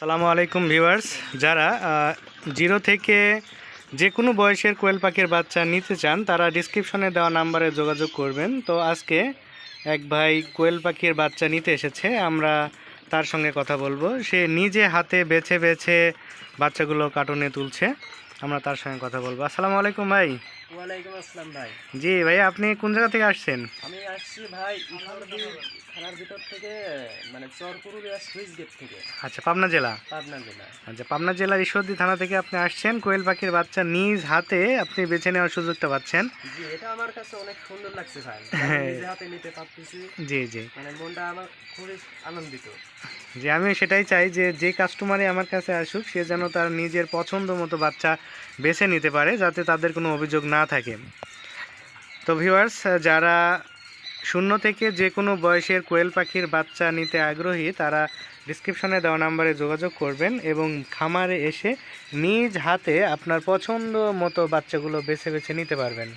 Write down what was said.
সালামু আলাইকুম ভিউয়ার্স। যারা জিরো থেকে যে কোনো বয়সের কোয়েল পাখির বাচ্চা নিতে চান তারা ডিসক্রিপশনে দেওয়া নাম্বারে যোগাযোগ করবেন। তো আজকে এক ভাই কোয়েল পাখির বাচ্চা নিতে এসেছে আমরা তার সঙ্গে কথা বলব। সে নিজে হাতে বেছে বেছে বাচ্চাগুলো কার্টুনে তুলছে আমরা তার সঙ্গে কথা বলব। আসসালামু আলাইকুম ভাই। ওয়ালাইকুম আসসালাম ভাই। জি ভাই আপনি কোন জায়গা থেকে আসছেন? আসছি ভাই থানার ভিতর থেকে মানে চরপুরুলিয়া সুইচ গেট থেকে। আচ্ছা পাবনা জেলা? পাবনা জেলা। আচ্ছা পাবনা জেলার ঈশ্বরদী থানা থেকে আপনি আসছেন কোয়েল পাখির বাচ্চা নিজ হাতে আপনি বেছে নেওয়ার সুযোগটা পাচ্ছেন। জি এটা আমার কাছে অনেক সুন্দর লাগছে ভাই। হ্যাঁ। নিজে হাতে নিতে পারতেছি। জি জি। মানে মনটা আমার খুবই আনন্দিত। যে আমি সেটাই চাই যে যে কাস্টমারই আমার কাছে আসুক সে যেন তার নিজের পছন্দ মতো বাচ্চা বেছে নিতে পারে যাতে তাদের কোনো অভিযোগ না থাকে। তো ভিউয়ার্স যারা শূন্য থেকে যে কোনো বয়সের কোয়েল পাখির বাচ্চা নিতে আগ্রহী তারা ডিসক্রিপশনে দেওয়া নাম্বারে যোগাযোগ করবেন এবং খামারে এসে নিজ হাতে আপনার পছন্দ মতো বাচ্চাগুলো বেছে বেছে নিতে পারবেন।